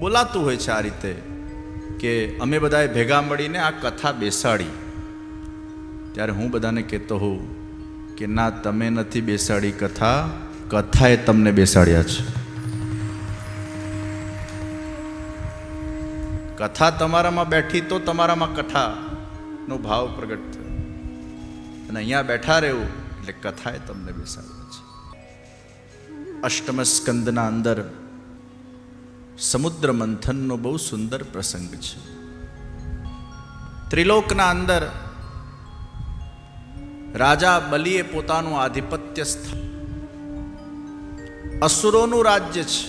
બોલાતું હોય છે આ રીતે કે અમે બધાએ ભેગા મળીને આ કથા બેસાડી. ત્યારે હું બધાને કહેતો હોઉં કે ના, તમે નથી બેસાડી કથા, કથાએ તમને બેસાડ્યા છે. કથા તમારામાં બેઠી તો તમારામાં કથાનો ભાવ પ્રગટ થયો. અને અહીંયા બેઠા રહેવું એટલે કથાએ તમને બેસાડ્યા. અષ્ટમ સ્કંદના અંદર સમુદ્ર મંથનનો બહુ સુંદર પ્રસંગ છે. ત્રિલોકના અંદર રાજા બલિએ પોતાનું આધિપત્ય સ્થા, અસુરોનું રાજ્ય છે.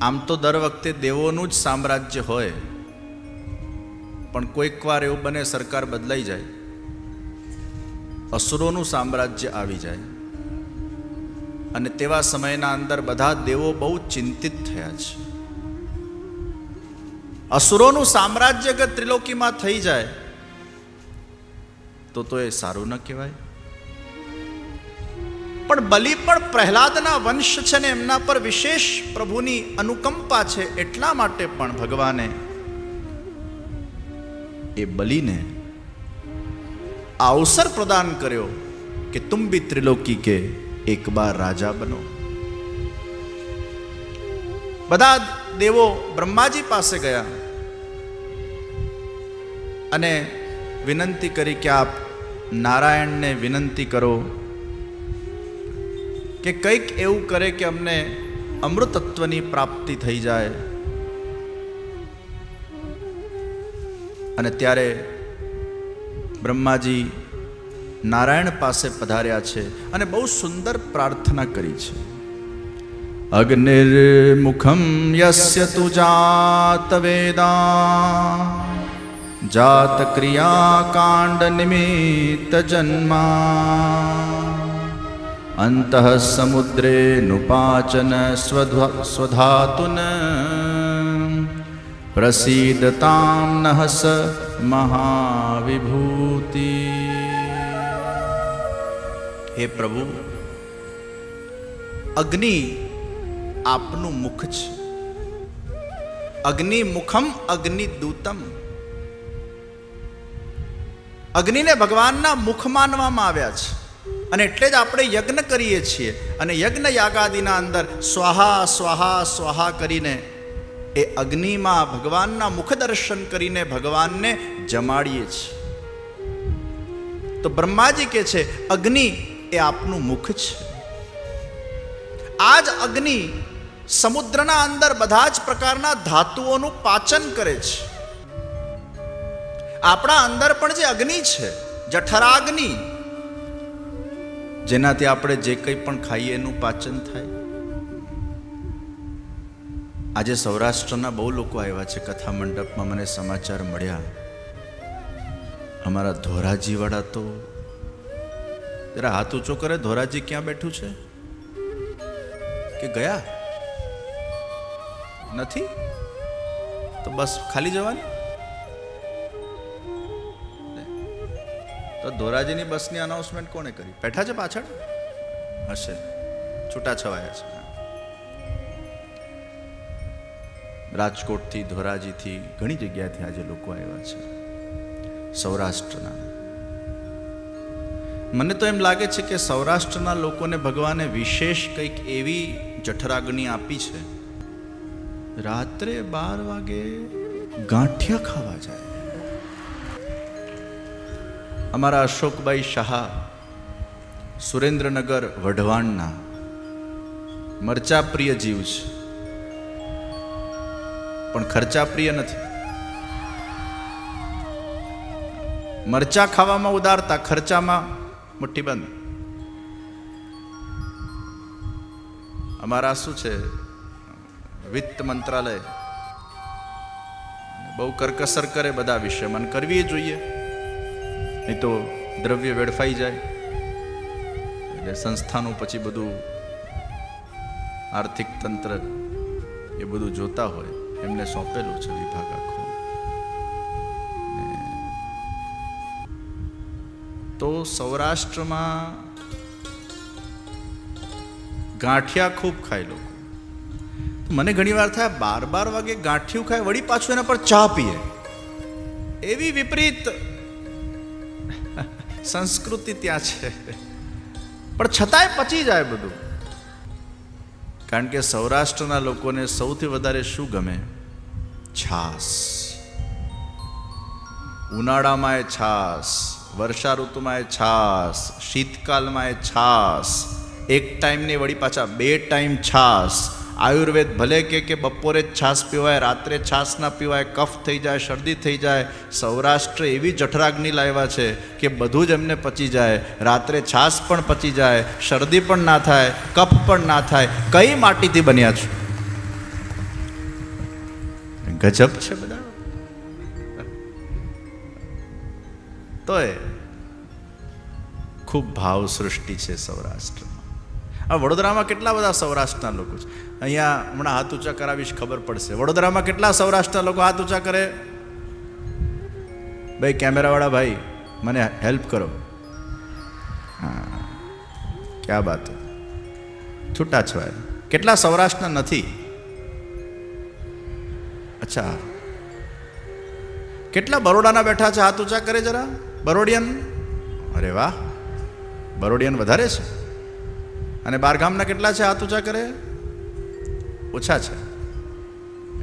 આમ તો દર વખતે દેવોનું જ સામ્રાજ્ય હોય, પણ કોઈક વાર એવું બને સરકાર બદલાઈ જાય. અસુરોનું સામ્રાજ્ય આવી જાય. અને તેવા સમયના અંદર બધા દેવો બહુ ચિંતિત થયા છે. અસુરોનું સામ્રાજ્ય અગર ત્રિલોકીમાં થઈ જાય, તો તો એ સારું ન કહેવાય. પણ બલિ પણ પ્રહલાદના વંશ છે ને એમના પર વિશેષ પ્રભુની અનુકંપા છે એટલા માટે પણ ભગવાને એ બલિને આ અવસર પ્રદાન કર્યો કે તુંબી ત્રિલોકી કે એક બાર રાજા બનો. બધા દેવો બ્રહ્માજી પાસે ગયા અને વિનંતી કરી કે આપ નારાયણને વિનંતી કરો કે કંઈક એવું કરે કે અમને અમૃતત્વની પ્રાપ્તિ થઈ જાય. અને ત્યારે બ્રહ્માજી નારાયણ પાસે પધાર્યા છે અને બહુ સુંદર પ્રાર્થના કરી છે. અગ્નિર્મુખમ યસ્ય તુ જાત વેદા, જાત ક્રિયા કાંડ નિમિત્ત જન્મા. અંત સમુદ્રે નુપાચન સ્વધાતુન, પ્રસીદતામ નહસ મહાવિભૂતિ. હે પ્રભુ, અગ્નિ આપનું મુખ છે. અગ્નિ મુખમ, અગ્નિ દૂતમ. અગ્નિને ભગવાનના મુખ માનવામાં આવ્યા છે. અને એટલે જ આપણે યજ્ઞ કરીએ છીએ. અને યજ્ઞ યાગાદિના અંદર સ્વાહા સ્વાહા સ્વાહા કરીને એ અગ્નિમાં ભગવાનના મુખ દર્શન કરીને ભગવાનને જમાડીએ છીએ. તો બ્રહ્માજી કે છે, અગ્નિ એ આપનું મુખ છે. આ જ અગ્નિ સમુદ્રના અંદર બધા જ પ્રકારના ધાતુઓનું પાચન કરે છે. આપણા અંદર પણ જે અગ્નિ છે, જઠરાગ્નિ, જેનાથી આપણે જે કંઈ પણ ખાઈએ એનું પાચન થાય. આજે સૌરાષ્ટ્રના બહુ લોકો આવ્યા છે કથા મંડપમાં, મને સમાચાર મળ્યા. અમારા ધોરાજીવાળા તો જરા હાથ ઊંચો કરે ધોરાજી ક્યાં બેઠું છે કે ગયા નથી તો બસ ખાલી જવાની તો ધોરાજીની બસની અનાઉન્સમેન્ટ કોણે કરી બેઠા છે પાછળ હશે છૂટા છવાયા છે. રાજકોટથી, ધોરાજીથી ઘણી જગ્યાએથી આજે લોકો આવ્યા છે. સૌરાષ્ટ્રના. મને તો એમ લાગે છે કે સૌરાષ્ટ્રના લોકોને ભગવાને વિશેષ કંઈક એવી જઠરાગ્નિ આપી છે. રાત્રે બાર વાગે ગાંઠિયા ખાવા જાય. અમારા અશોકભાઈ શાહ, સુરેન્દ્રનગર વઢવાણના મરચા પ્રિય જીવ છે. પણ ખર્ચા પ્રિય નથી. મરચા ખાવામાં ઉદારતા, ખર્ચામાં મુઠ્ઠી બંધ. અમારા શું છે? વિત્ત મંત્રાલય. બહુ કરકસર કરે બધા વિશે. મન કરવી જોઈએ. નહીં તો દ્રવ્ય વેડફાઈ જાય. એટલે સંસ્થાનું પછી બધું આર્થિક તંત્ર એ બધું જોતા હોય. એમને સોંપેલું છે વિભાગ આખો. તો સૌરાષ્ટ્રમાં ગાંઠિયા ખૂબ ખાય લોકો. મને ઘણીવાર થાય, બાર બાર વાગે ગાંઠિયું ખાય, વળી પાછું એના પર ચા પીએ. એવી વિપરીત સંસ્કૃતિ ત્યાં છે. પણ છતાંય પચી જાય બધું. કારણ કે સૌરાષ્ટ્રના લોકોને સૌથી વધારે શું ગમે? છાસ ઉનાળામાં છાસ વર્ષા ઋતુમાં એ છાસ, શીતકાલમાં એ છાસ, એક ટાઈમની વળી પાછા બે ટાઈમ છાસ. આયુર્વેદ ભલે કે કે બપોરે જ છાસ પીવાય, રાત્રે છાસ ના પીવાય, કફ થઈ જાય, શરદી થઈ જાય, સૌરાષ્ટ્ર એવી જઠરાગ્નિ લાવ્યા છે કે બધું જ એમને પચી જાય. રાત્રે છાસ પણ પચી જાય, શરદી પણ ના થાય, કફ પણ ના થાય. કઈ માટીથી બન્યા છો? ગજબ છે બધા તોય ખૂબ ભાવ સૃષ્ટિ છે સૌરાષ્ટ્રમાં આ વડોદરામાં કેટલા બધા સૌરાષ્ટ્રના લોકો છે? અહીંયા હમણાં હાથ ઊંચા કરાવીશ, ખબર પડશે. વડોદરામાં કેટલા સૌરાષ્ટ્રના લોકો હાથ ઊંચા કરે? ભાઈ, કેમેરાવાળા ભાઈ, મને હેલ્પ કરો. હા, ક્યાં હે. છૂટા છવાય કેટલા સૌરાષ્ટ્રના નથી? અચ્છા. કેટલા બરોડાના બેઠા છે, હાથ ઊંચા કરે જરા? બરોડિયન? અરે વાહ. બરોડિયન વધારે છે. અને બારગામના કેટલા છે હાથ ઊંચા કરે? ઓછા છે.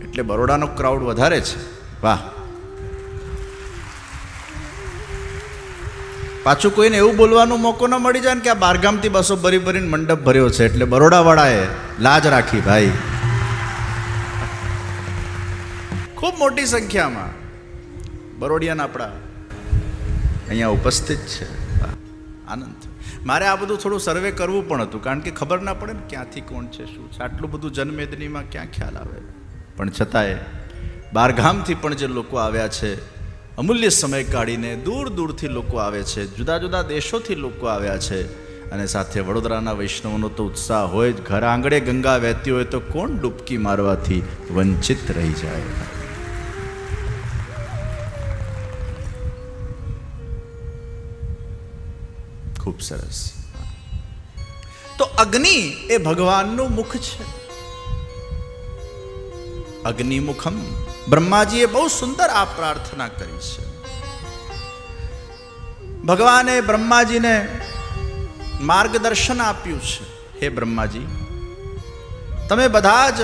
એટલે બરોડાનો ક્રાઉડ વધારે છે. વાહ. પાછું કોઈને એવું બોલવાનો મોકો ન મળી જાય ને કે આ બારગામથી બસો ભરી ભરીને મંડપ ભર્યો છે. એટલે બરોડાવાળાએ લાજ રાખી, ભાઈ. ખૂબ મોટી સંખ્યામાં બરોડિયન આપણા અહીંયા ઉપસ્થિત છે. આનંદ. મારે આ બધું થોડું સર્વે કરવું પણ હતું, કારણ કે ખબર ના પડે ને ક્યાંથી કોણ છે, શું છે. આટલું બધું જનમેદનીમાં ક્યાં ખ્યાલ આવે? પણ છતાંય, બારગામથી પણ જે લોકો આવ્યા છે, અમૂલ્ય સમય કાઢીને દૂર દૂરથી લોકો આવે છે, જુદા જુદા દેશોથી લોકો આવ્યા છે, અને સાથે વડોદરાના વૈષ્ણવનો તો ઉત્સાહ હોય ઘર આંગણે ગંગા વહેતી હોય તો કોણ ડૂબકી મારવાથી વંચિત રહી જાય? ખૂબ સરસ. તો અગ્નિ એ ભગવાનનું મુખ છે. અગ્નિમુખમ બ્રહ્માજીએ બહુ સુંદર આ પ્રાર્થના કરી છે. ભગવાને બ્રહ્માજીને માર્ગદર્શન આપ્યું છે. હે બ્રહ્માજી, તમે બધા જ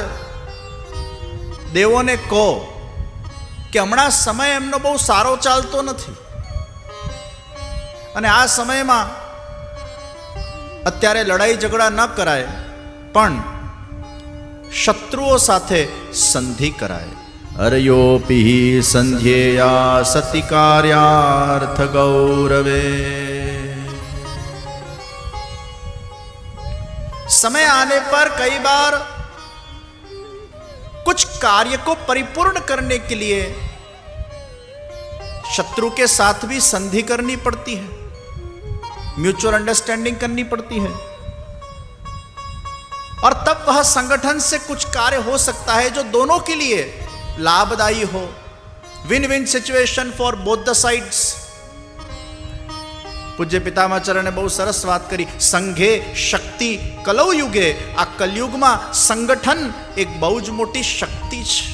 દેવોને કહો કે હમણાં સમય એમનો બહુ સારો ચાલતો નથી. અને આ સમયમાં અત્યારે લડાઈ ઝઘડા ન કરાય પણ શત્રુઓ સાથે સંધિ કરાય અરયોપી સંધ્યેયા સતિ કાર્યાર્થ ગૌરવે समय आने पर कई बार कुछ कार्य को परिपूर्ण करने के लिए शत्रु के साथ भी संधि करनी पड़ती है म्यूचुअल अंडरस्टैंडिंग करनी पड़ती है और तब वह संगठन से कुछ कार्य हो सकता है जो दोनों के लिए लाभदायी हो win win situation for both the sides પૂજ્ય પિતામાચરણે બહુ સરસ વાત કરી સંઘે શક્તિ કલૌ યુગે આ કલયુગમાં સંગઠન એક બહુ જ મોટી શક્તિ છે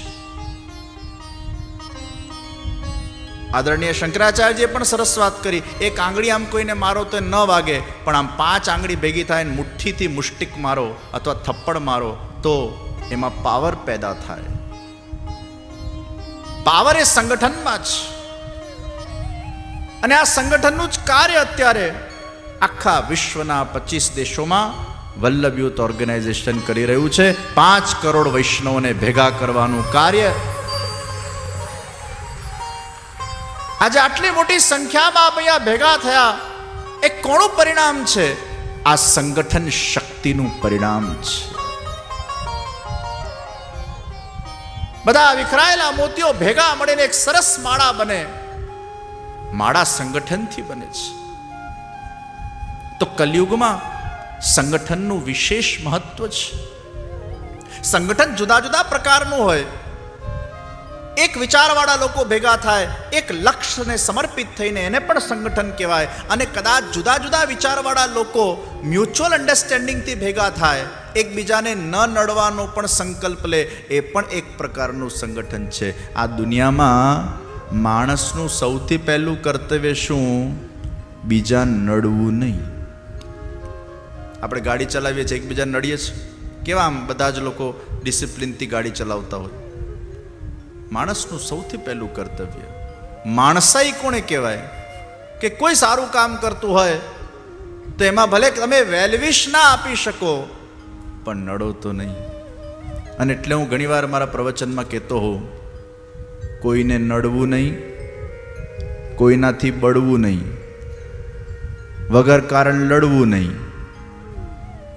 આદરણીય શંકરાચાર્યજીએ પણ સરસ વાત કરી. એક આંગળી આમ કોઈને મારો તો ન વાગે, પણ આમ પાંચ આંગળી ભેગી થાય મુઠ્ઠીથી મુષ્ટિક મારો અથવા થપ્પડ મારો, તો એમાં પાવર પેદા થાય. પાવર એ સંગઠનમાં જ. અને આ સંગઠનનું જ કાર્ય અત્યારે આખા વિશ્વના પચીસ દેશોમાં વલ્લભ યુથ ઓર્ગેનાઇઝેશન કરી રહ્યું છે. પાંચ કરોડ વૈષ્ણવને ભેગા કરવાનું કાર્ય આજે આટલી મોટી સંખ્યામાં અહીંયા ભેગા થયા, એ કોણું પરિણામ છે? આ સંગઠન શક્તિનું પરિણામ છે. બધા વિખરાયેલા મોતીઓ ભેગા મળીને એક સરસ માળા બને. માળા સંગઠનથી બને છે. તો કલયુગમાં સંગઠનનું વિશેષ મહત્વ છે. સંગઠન જુદા જુદા પ્રકારનું હોય. એક વિચારવાળા લોકો ભેગા થાય, એક લક્ષ્યને સમર્પિત થઈને એને પણ સંગઠન કહેવાય. અને કદાચ જુદા જુદા વિચારવાળા લોકો મ્યુચ્યુઅલ અન્ડરસ્ટેન્ડિંગથી ભેગા થાય, એકબીજાને ન નડવાનો પણ સંકલ્પ લે, એ પણ એક પ્રકારનું સંગઠન છે. આ દુનિયામાં માણસનું સૌથી પહેલું કર્તવ્ય શું? બીજા નડવું નહીં. આપણે ગાડી ચલાવીએ છીએ એકબીજા નડીએ છીએ. કેવા આમ બધા જ લોકો ડિસિપ્લિનથી ગાડી ચલાવતા હોય? માણસનું સૌથી પહેલું કર્તવ્ય. માણસાઈ કોણે કહેવાય? કે કોઈ સારું કામ કરતું હોય, તો એમાં ભલે તમે વેલવિશ ના આપી શકો, પણ નડો તો નહીં. અને એટલે હું ઘણીવાર મારા પ્રવચનમાં કહેતો હોઉં, કોઈને નડવું નહીં, કોઈનાથી બળવું નહીં, વગર કારણ લડવું નહીં,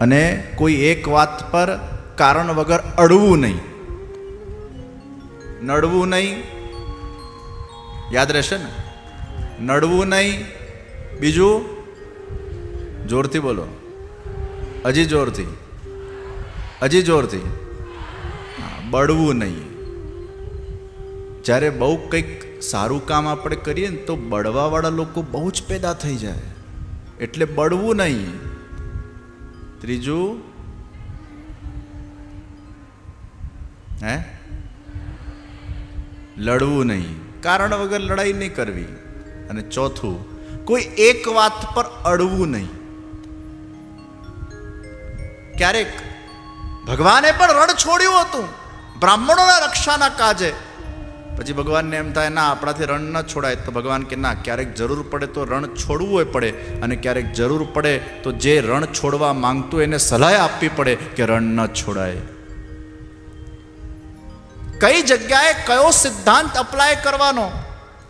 અને કોઈ એક વાત પર કારણ વગર અડવું નહીં. નડવું નહીં. યાદ રહેશે ને? નડવું નહીં. બીજું? જોરથી બોલો. હજી જોરથી. હજી જોરથી. બળવું નહીં. જ્યારે બહુ કંઈક સારું કામ આપણે કરીએ ને તો બળવાવાળા લોકો બહુ જ પેદા થઈ જાય. એટલે બળવું નહીં. ત્રીજું? હે? લડવું નહીં. કારણ વગર લડાઈ નહીં કરવી. અને ચોથું, કોઈ એક વાત પર અડવું નહીં. ક્યારેક ભગવાને પણ રણ છોડ્યું હતું. બ્રાહ્મણોના રક્ષાના કાજે. પછી ભગવાનને એમ થાય, ના, આપણાથી રણ ન છોડાય. તો ભગવાન કે, ના, ક્યારેક જરૂર પડે તો રણ છોડવું હોય પડે. અને ક્યારેક જરૂર પડે તો જે રણ છોડવા માંગતું એને સલાહ આપવી પડે કે રણ ન છોડાય. કઈ જગ્યાએ કયો સિદ્ધાંત અપ્લાય કરવાનો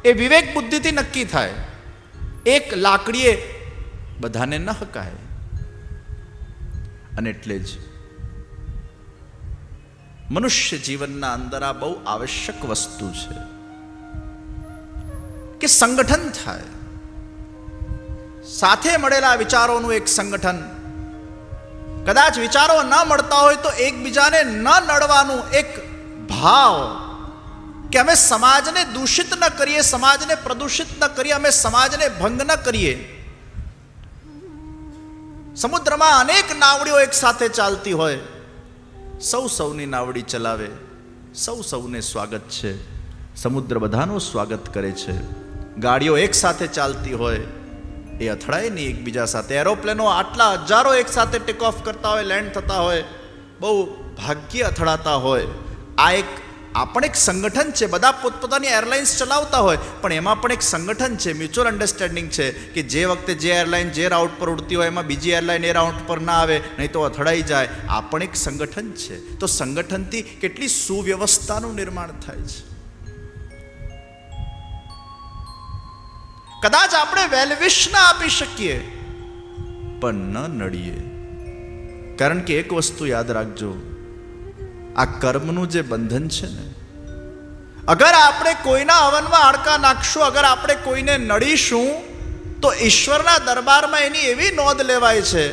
એ વિવેક બુદ્ધિથી નક્કી થાય. એક લાકડીએ બધાને ન હકાય. અને એટલે જ મનુષ્ય જીવનના અંદર આ બહુ આવશ્યક વસ્તુ છે કે સંગઠન થાય. સાથે મળેલા વિચારોનું એક સંગઠન. કદાચ વિચારો ન મળતા હોય તો એકબીજાને ન નડવાનું એક ભાવ કે અમે સમાજને દૂષિત ન કરીએ સમાજને પ્રદૂષિત ન કરીએ અમે સમાજને ભંગ ન કરીએ સમુદ્રમાં અનેક નાવડીઓ એક સાથે ચાલતી હોય સૌ સૌની નાવડી ચલાવે સૌ સૌને સ્વાગત છે સમુદ્ર બધાનું સ્વાગત કરે છે ગાડીઓ એક સાથે ચાલતી હોય એ અથડાય નહીં એકબીજા સાથે એરોપ્લેનો આટલા હજારો એક સાથે ટેક ઓફ કરતા હોય લેન્ડ થતા હોય બહુ ભાગ્ય અથડાતા હોય આ એક આ પણ એક સંગઠન છે. બધા પોતપોતાની એરલાઇન્સ ચલાવતા હોય, પણ એમાં પણ એક સંગઠન છે. મ્યુચ્યુઅલ અન્ડરસ્ટેન્ડિંગ છે કે જે વખતે જે એરલાઇન જે રાઉટ પર ઉડતી હોય, એમાં બીજી એરલાઇન એ રાઉટ પર ના આવે, નહીં તો અથડાઈ જાય. આ પણ એક સંગઠન છે. તો સંગઠનથી કેટલી સુવ્યવસ્થાનું નિર્માણ થાય છે. કદાચ આપણે વેલવિશ ના આપી શકીએ, પણ ન નડીએ. કારણ કે એક વસ્તુ યાદ રાખજો. આ કર્મનું જે બંધન છે ને, અગર આપણે કોઈના હવનમાં આડકા નાખશું, અગર આપણે કોઈને નડીશું, તો ઈશ્વરના દરબારમાં એની એવી નોંધ લેવાય છે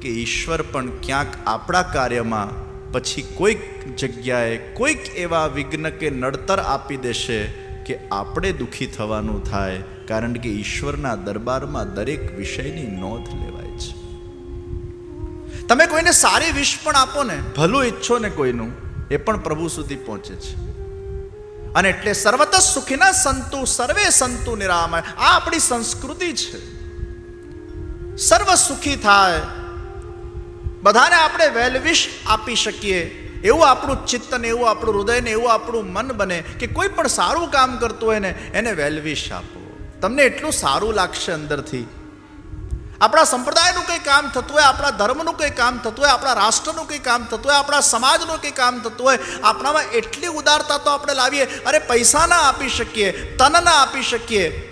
કે ઈશ્વર પણ ક્યાંક આપણા કાર્યમાં પછી કોઈક જગ્યાએ કોઈક એવા વિઘ્ન કે નડતર આપી દેશે કે આપણે દુઃખી થવાનું થાય, કારણ કે ઈશ્વરના દરબારમાં દરેક વિષયની નોંધ લેવાય છે. તમે કોઈને સારી વિશ પણ આપો ને, ભલું ઈચ્છો ને કોઈનું, એ પણ પ્રભુ સુધી પહોંચે છે. અને એટલે સર્વત સુખીના સંતુ, સર્વે સંતુ નિરામય, આ આપણી સંસ્કૃતિ છે. સર્વ સુખી થાય. બધાને આપણે વેલવિશ આપી શકીએ. એવું આપણું ચિત્ત ને, એવું આપણું હૃદય ને, એવું આપણું મન બને કે કોઈ પણ સારું કામ કરતું હોય ને, એને વેલવિશ આપો. તમને એટલું સારું લાગશે અંદરથી. આપણા સંપ્રદાયનું કંઈ કામ થતું હોય, આપણા ધર્મનું કંઈ કામ થતું હોય, આપણા રાષ્ટ્રનું કંઈ કામ થતું હોય, આપણા સમાજનું કંઈ કામ થતું હોય, આપણામાં એટલી ઉદારતા તો આપણે લાવીએ, અરે પૈસા ના આપી શકીએ, તન ના આપી શકીએ.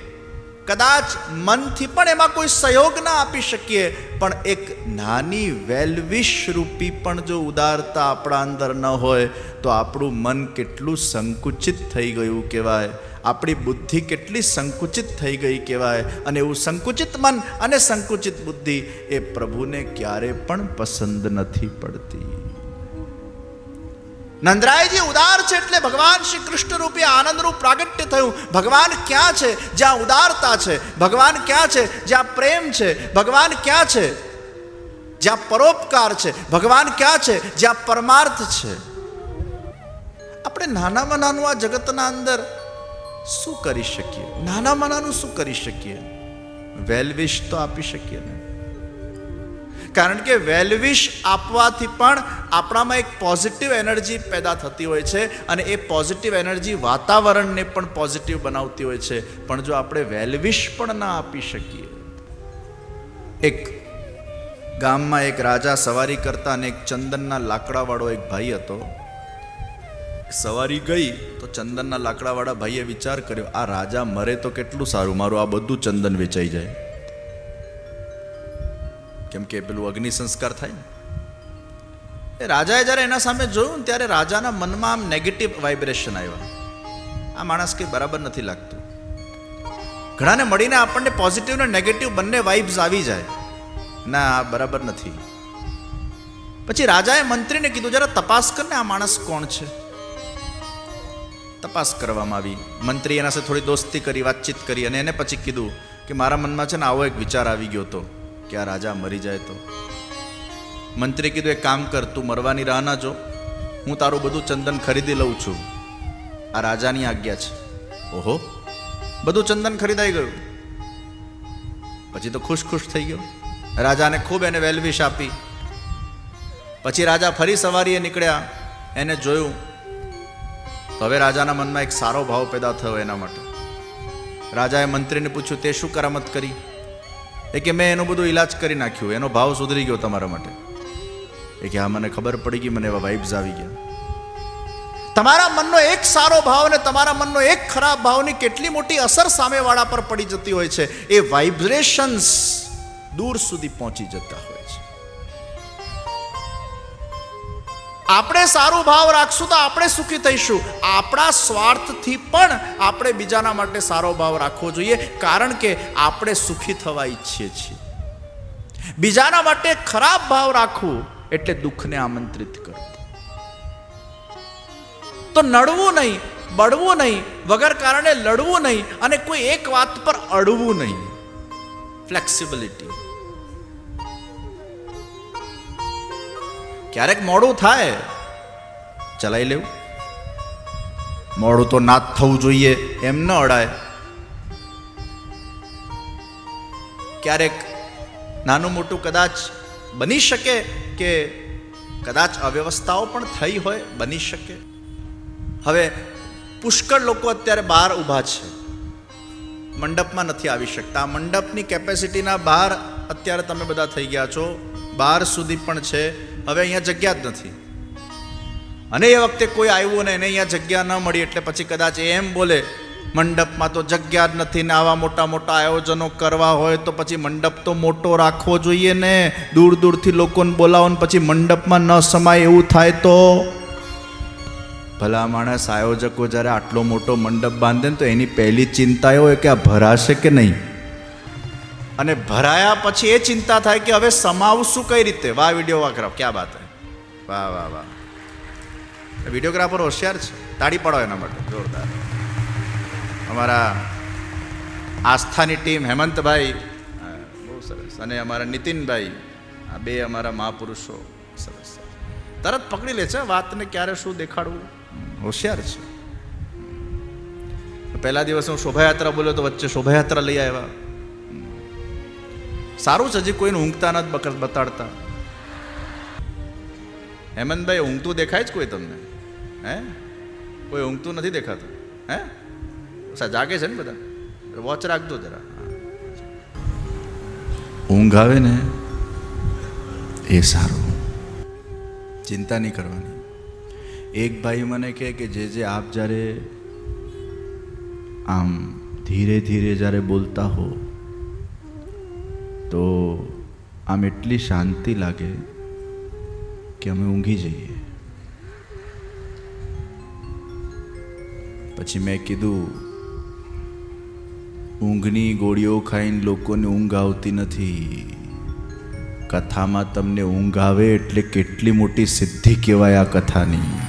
કદાચ મનથી પણ એમાં કોઈ સહયોગ ના આપી શકીએ, પણ એક નાની વેલવિશ રૂપી પણ જો ઉદારતા આપણા અંદર ન હોય, તો આપણું મન કેટલું સંકુચિત થઈ ગયું કહેવાય. આપણી બુદ્ધિ કેટલી સંકુચિત થઈ ગઈ કહેવાય. અને એવું સંકુચિત મન અને સંકુચિત બુદ્ધિ એ પ્રભુને ક્યારે પણ પસંદ નથી પડતી. નંદરાયજી ઉદાર છે એટલે ભગવાન શ્રી કૃષ્ણ રૂપે આનંદરૂપ પ્રાગટ્ય થયું. ભગવાન ક્યાં છે? જ્યાં ઉદારતા છે. ભગવાન ક્યાં છે? જ્યાં પ્રેમ છે. ભગવાન ક્યાં છે? જ્યાં પરોપકાર છે. ભગવાન ક્યાં છે? જ્યાં પરમાર્થ છે. આપણે નાનામાં નાનું આ જગતના અંદર શું કરી શકીએ? નાનામાં નાનું શું કરી શકીએ? વેલવિશ તો આપી શકીએ ને. કારણ કે વેલવિશ આપવાથી પણ આપણામાં એક પોઝિટિવ એનર્જી પેદા થતી હોય છે અને એ પોઝિટિવ એનર્જી વાતાવરણને પણ પોઝિટિવ બનાવતી હોય છે. પણ જો આપણે વેલવિશ પણ ના આપી શકીએ. એક ગામમાં એક રાજા સવારી કરતા અને એક ચંદનના લાકડાવાળો એક ભાઈ હતો. સવારી ગઈ તો ચંદનના લાકડાવાળા ભાઈએ વિચાર કર્યો, આ રાજા મરે તો કેટલું સારું? મારું આ બધું ચંદન વેચાઈ જાય. કેમ કે પેલું અગ્નિ સંસ્કાર થાય ને. એ રાજાએ જ્યારે એના સામે જોયું ત્યારે રાજાના મનમાં આમ નેગેટિવ વાઇબ્રેશન આવ્યા. આ માણસ કંઈ બરાબર નથી લાગતું. ઘણાને મળીને આપણને પોઝિટિવ ને નેગેટિવ બંને વાઇબ્સ આવી જાય. ના, આ બરાબર નથી. પછી રાજાએ મંત્રીને કીધું, જરા તપાસ કરને આ માણસ કોણ છે? તપાસ કરવામાં આવી. મંત્રી એના સાથે થોડી દોસ્તી કરી, વાતચીત કરી અને એને પછી કીધું કે મારા મનમાં છે ને આવો એક વિચાર આવી ગયો હતો કે આ રાજા મરી જાય તો. મંત્રી કીધું, એક કામ કર, તું મરવાની રાહ ના જો. હું તારું બધું ચંદન ખરીદી લઉં છું. આ રાજાની આજ્ઞા છે. ઓહો, બધું ચંદન ખરીદાઈ ગયું? પછી તો ખુશ ખુશ થઈ ગયો. રાજાને ખૂબ એને વેલવિશ આપી. પછી રાજા ફરી સવારીએ નીકળ્યા. એને જોયું હવે રાજાના મનમાં એક સારો ભાવ પેદા થયો એના માટે. રાજાએ મંત્રીને પૂછ્યું, તે શું કરામત કરી? એ કે, મેં એનું બધું ઈલાજ કરી નાખ્યું, એનો ભાવ સુધરી ગયો તમારા માટે. એ કે, હા, મને ખબર પડી ગઈ, મને એવા વાઇબ્સ આવી ગયા. તમારા મનનો એક સારો ભાવ અને તમારા મનનો એક ખરાબ ભાવની કેટલી મોટી અસર સામેવાળા પર પડી જતી હોય છે, એ વાઇબ્રેશન્સ દૂર સુધી પહોંચી જતા હોય. આપણે સારું ભાવ રાખશું તો આપણે સુખી થઈશું. આપણા સ્વાર્થથી પણ આપણે બીજાના માટે સારો ભાવ રાખવો જોઈએ, કારણ કે આપણે સુખી થવા ઈચ્છીએ છીએ. બીજાના માટે ખરાબ ભાવ રાખવું એટલે દુઃખને આમંત્રિત કરવું. તો નડવું નહીં, બળવું નહીં, વગર કારણે લડવું નહીં અને કોઈ એક વાત પર અડવું નહીં. ફ્લેક્સિબિલિટી ક્યારેક મોડું થાય ચલાવી લેવું? મોડું તો ના થવું જોઈએ, એમ ન અડાય. ક્યારેક નાનું મોટું કદાચ બની શકે કે કદાચ અવ્યવસ્થાઓ પણ થઈ હોય, બની શકે. હવે પુષ્કળ લોકો અત્યારે બહાર ઊભા છે. મંડપમાં નથી આવી શકતા. મંડપની કેપેસિટીના બહાર અત્યારે તમે બધા થઈ ગયા છો. બહાર સુધી પણ છે. હવે અહીંયા જગ્યા જ નથી. અને એ વખતે કોઈ આવ્યું ને એને અહીંયા જગ્યા ન મળી, એટલે પછી કદાચ એમ બોલે, મંડપમાં તો જગ્યા જ નથી ને આવા મોટા મોટા આયોજનો કરવા હોય તો પછી મંડપ તો મોટો રાખવો જોઈએ ને. દૂર દૂરથી લોકોને બોલાવો ને પછી મંડપમાં ન સમાય એવું થાય તો. ભલા માણસ આયોજકો જ્યારે આટલો મોટો મંડપ બાંધે ને તો એની પહેલી ચિંતા એ હોય કે આ ભરાશે કે નહીં. અને ભરાયા પછી એ ચિંતા થાય કે હવે સમાવશું કઈ રીતે? વાહ, વીડિયો વિડીયોગ્રાફ ક્યાં હે? વાહ વાહ વાહ. વિડીયોગ્રાફર હોશિયાર છે. તાળી પાડો એના માટે. જોરદાર. અમારા આસ્થાની ટીમ હેમંતભાઈ બહુ સરસ. અને અમારા નીતિનભાઈ, આ બે અમારા મહાપુરુષો. સરસ તરત પકડી લે છે, વાતને ક્યારે શું દેખાડવું? હોશિયાર છે. પહેલા દિવસે હું શોભાયાત્રા બોલ્યો તો વચ્ચે શોભાયાત્રા લઈ આવ્યા. સારું છે, હજી કોઈને ઊંઘતા નથી બતાડતા. હેમંતભાઈ, ઊંઘતું દેખાય જ કોઈ તમને? હે? કોઈ ઊંઘતું નથી દેખાતું. હે? જાગે છે ને બધા? વોચ રાખજો જરા. ઊંઘ આવે ને, એ સારું. ચિંતા નહીં કરવાની. એક ભાઈ મને કહે કે જે જે આપ જ્યારે આમ ધીરે ધીરે જ્યારે બોલતા હો, તો આમ એટલી શાંતિ લાગે કે અમે ઊંઘી જઈએ. પછી મેં કીધું, ઊંઘની ગોળીઓ ખાઈને લોકોને ઊંઘ આવતી નથી. કથામાં તમને ઊંઘ આવે એટલે કેટલી મોટી સિદ્ધિ કહેવાય આ કથાની.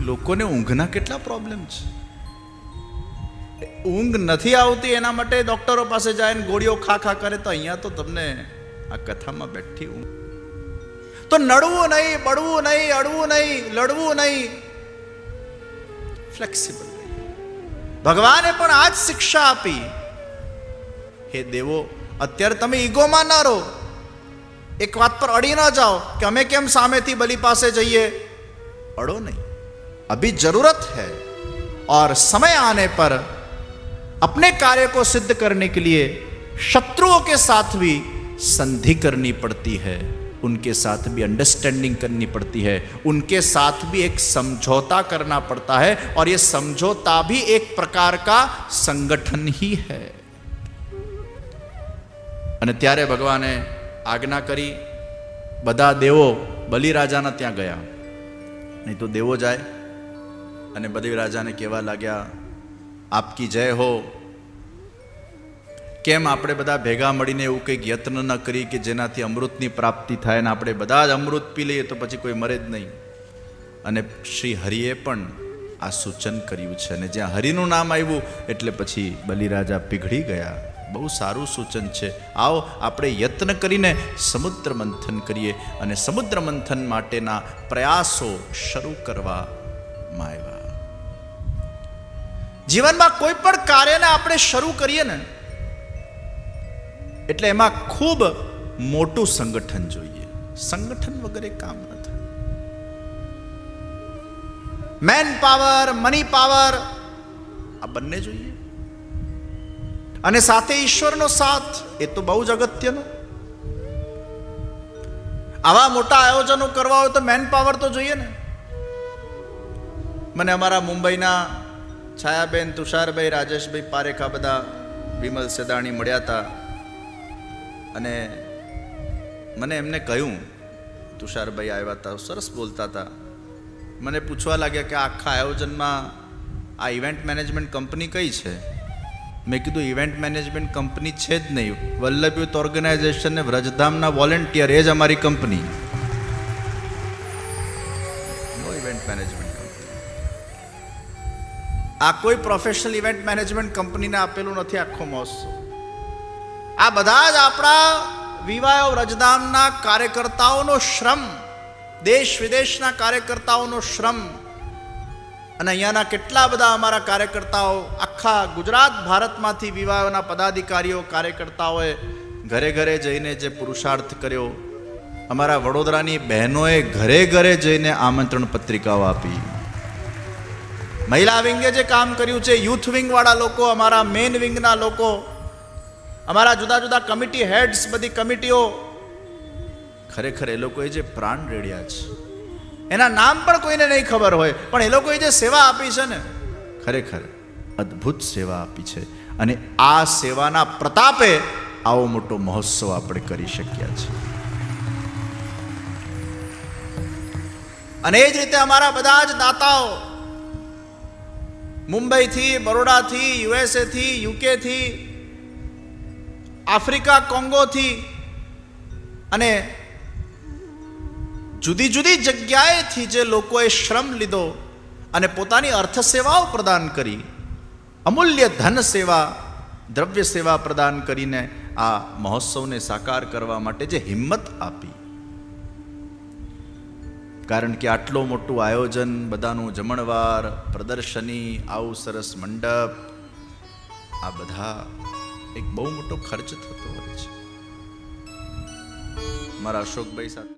લોકોને ઊંઘના કેટલા પ્રોબ્લેમ છે? ઊંઘ નથી આવતી એના માટે ડૉક્ટરો પાસે જાય ને ગોળીઓ ખા ખા કરે તો અહીંયા તો તમને આ કથામાં બેઠી ઊંઘ તો નડવું નહીં બળવું નહીં અડવું નહીં લડવું નહીં ફ્લેક્સિબલ ભગવાને પણ આ જ શિક્ષા આપી હે દેવો અત્યારે તમે ઈગોમાં ના રહો એક વાત પર અડી ન જાઓ કે અમે કેમ સામેથી બલિ પાસે જઈએ अड़ो नहीं अभी जरूरत है और समय आने पर अपने कार्य को सिद्ध करने के लिए शत्रुओं के साथ भी संधि करनी पड़ती है उनके साथ भी अंडरस्टैंडिंग करनी पड़ती है उनके साथ भी एक समझौता करना पड़ता है और ये समझौता भी एक प्रकार का संगठन ही है અને ત્યારે ભગવાને આજ્ઞા કરી બધા દેવો બલિરાજાના ત્યાં ગયા નહીં તો દેવો જાય અને બલિરાજાને કહેવા લાગ્યા આપકી જય હો કેમ આપણે બધા ભેગા મળીને એવું કંઈક યત્ન ન કરી કે જેનાથી અમૃતની પ્રાપ્તિ થાય ને આપણે બધા જ અમૃત પી લઈએ તો પછી કોઈ મરે જ નહીં. અને શ્રી હરિએ પણ આ સૂચન કર્યું છે અને જ્યાં હરિનું નામ આવ્યું એટલે પછી બલિરાજા પીઘળી ગયા. બહુ સારું સૂચન છે. આવો આપણે યત્ન કરીને સમુદ્ર મંથન કરીએ અને સમુદ્ર મંથન માટેના પ્રયાસો શરૂ કરવામાં આવ્યા. જીવનમાં કોઈ પણ કાર્યને આપણે શરૂ કરીએ ને એટલે એમાં ખૂબ મોટું સંગઠન જોઈએ. સંગઠન વગેરે કામ ન થાય. મેન પાવર મની પાવર આ બંને જોઈએ. અને સાથે ઈશ્વરનો સાથ, એ તો બહુ જ અગત્યનો. આવા મોટા આયોજનો કરવા હોય તો મેન પાવર તો જોઈએ ને. મને અમારા મુંબઈના છાયાબેન, તુષારભાઈ, રાજેશભાઈ પારેખા બધા વિમલ સેદાણી મળ્યા હતા. અને મને એમને કહ્યું, તુષારભાઈ આવ્યા હતા સરસ બોલતા હતા મને પૂછવા લાગ્યા કે આખા આયોજનમાં આ ઇવેન્ટ મેનેજમેન્ટ કંપની કઈ છે? મેં કીધું ઇવેન્ટ મેનેજમેન્ટ કંપની છે જ નહીં. વલ્લભ યુથ ઓર્ગેનાઇઝેશન ને વ્રજધામના વોલેન્ટિયર એ જ અમારી કંપની નો ઇવેન્ટ મેનેજમેન્ટ આ કોઈ પ્રોફેશનલ ઇવેન્ટ મેનેજમેન્ટ કંપનીને આપેલું નથી આખો મહોત્સવ. આ બધા જ આપણા વિવાયો રજદાનના કાર્યકર્તાઓનો શ્રમ, દેશ વિદેશના કાર્યકર્તાઓનો શ્રમ. અને અહીંયાના કેટલા બધા અમારા કાર્યકર્તાઓ, આખા ગુજરાત, ભારતમાંથી વિવાહોના પદાધિકારીઓ, કાર્યકર્તાઓએ ઘરે ઘરે જઈને જે પુરુષાર્થ કર્યો, અમારા વડોદરાની બહેનોએ ઘરે ઘરે જઈને આમંત્રણ પત્રિકાઓ આપી. મહિલા વિંગે જે કામ કર્યું છે, યુથ વિંગવાળા લોકો, અમારા મેન વિંગના લોકો અમારા જુદા જુદા કમિટી હેડ્સ બધી કમિટીઓ ખરેખર એ લોકોએ જે પ્રાણ રેડ્યા છે, એના નામ પણ કોઈને નહીં ખબર હોય, પણ એ લોકોએ જે સેવા આપી છે ને, ખરેખર અદ્ભુત સેવા આપી છે. અને આ સેવાના પ્રતાપે આવો મોટો મહોત્સવ આપણે કરી શક્યા છે. અને એ જ રીતે અમારા બધા જ દાતાઓ, મુંબઈથી, બરોડાથી યુએસએથી યુકેથી આફ્રિકા, કોંગોથી અને જુદી જુદી જગ્યાએથી જે લોકોએ શ્રમ લીધો અને પોતાની અર્થ સેવાઓ પ્રદાન કરી, અમૂલ્ય ધન સેવા, દ્રવ્ય સેવા પ્રદાન કરીને આ મહોત્સવને સાકાર કરવા માટે જે હિંમત આપી. કારણ કે આટલું મોટું આયોજન, બધાનું જમણવાર, પ્રદર્શની, આવું સરસ મંડપ, આ બધા એક બહુ મોટો ખર્ચ થતો હોય છે. મારા અશોકભાઈ સાથે